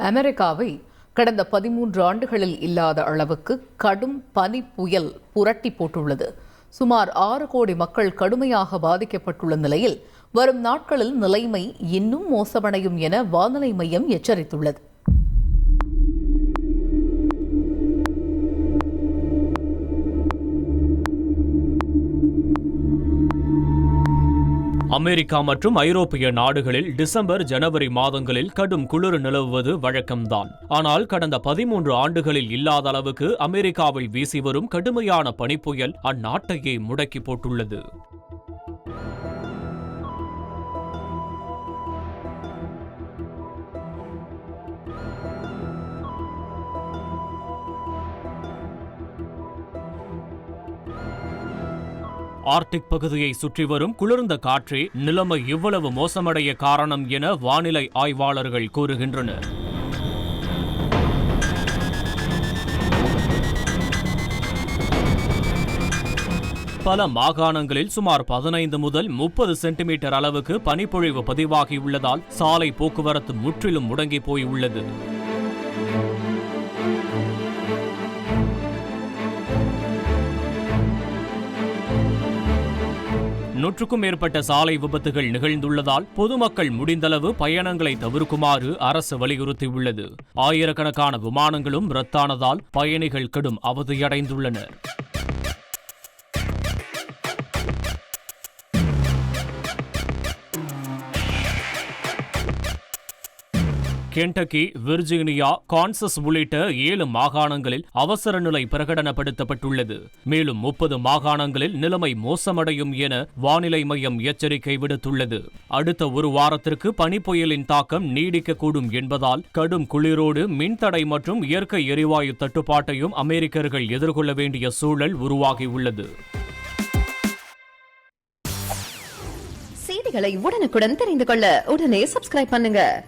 அமெரிக்காவை கடந்த பதிமூன்று ஆண்டுகளில் இல்லாத அளவுக்கு கடும் பனி புயல் புரட்டி போட்டுள்ளது. சுமார் ஆறு கோடி மக்கள் கடுமையாக பாதிக்கப்பட்டுள்ள நிலையில் வரும் நாட்களில் நிலைமை இன்னும் மோசமடையும் என வானிலை மையம் எச்சரித்துள்ளது. அமெரிக்கா மற்றும் ஐரோப்பிய நாடுகளில் டிசம்பர் ஜனவரி மாதங்களில் கடும் குளிர் நிலவுவது வழக்கம்தான். ஆனால் கடந்த பதிமூன்று ஆண்டுகளில் இல்லாத அளவுக்கு அமெரிக்காவில் வீசி வரும் கடுமையான பனிப்புயல் அந்நாட்டையே முடக்கி போட்டுள்ளது. ஆர்டிக் பகுதியை சுற்றி வரும் குளிர்ந்த காற்றே நிலைமை இவ்வளவு மோசமடைய காரணம் என வானிலை ஆய்வாளர்கள் கூறுகின்றனர். பல மாகாணங்களில் சுமார் பதினைந்து முதல் முப்பது சென்டிமீட்டர் அளவுக்கு பனிப்பொழிவு பதிவாகியுள்ளதால் சாலை போக்குவரத்து முற்றிலும் முடங்கி போய் நூற்றுக்கும் மேற்பட்ட சாலை விபத்துகள் நிகழ்ந்துள்ளதால் பொதுமக்கள் முடிந்தளவு பயணங்களை தவிர்க்குமாறு அரசு வலியுறுத்தியுள்ளது. ஆயிரக்கணக்கான விமானங்களும் ரத்தானதால் பயணிகள் கடும் அவதியடைந்துள்ளனர். கென்டக்கி விர்ஜீனியா கான்சஸ் உள்ளிட்ட ஏழு மாகாணங்களில் அவசர நிலை பிரகடனப்படுத்தப்பட்டுள்ளது. மேலும் முப்பது மாகாணங்களில் நிலைமை மோசமடையும் என வானிலை மையம் எச்சரிக்கை விடுத்துள்ளது. அடுத்த ஒரு வாரத்திற்கு பனிப்புயலின் தாக்கம் நீடிக்கக்கூடும் என்பதால் கடும் குளிரோடு மின்தடை மற்றும் இயற்கை எரிவாயு தட்டுப்பாட்டையும் அமெரிக்கர்கள் எதிர்கொள்ள வேண்டிய சூழல் உருவாகியுள்ளது. செய்திகளை உடனுக்குடன் தெரிந்து கொள்ள உடனே சப்ஸ்கிரைப் பண்ணுங்க.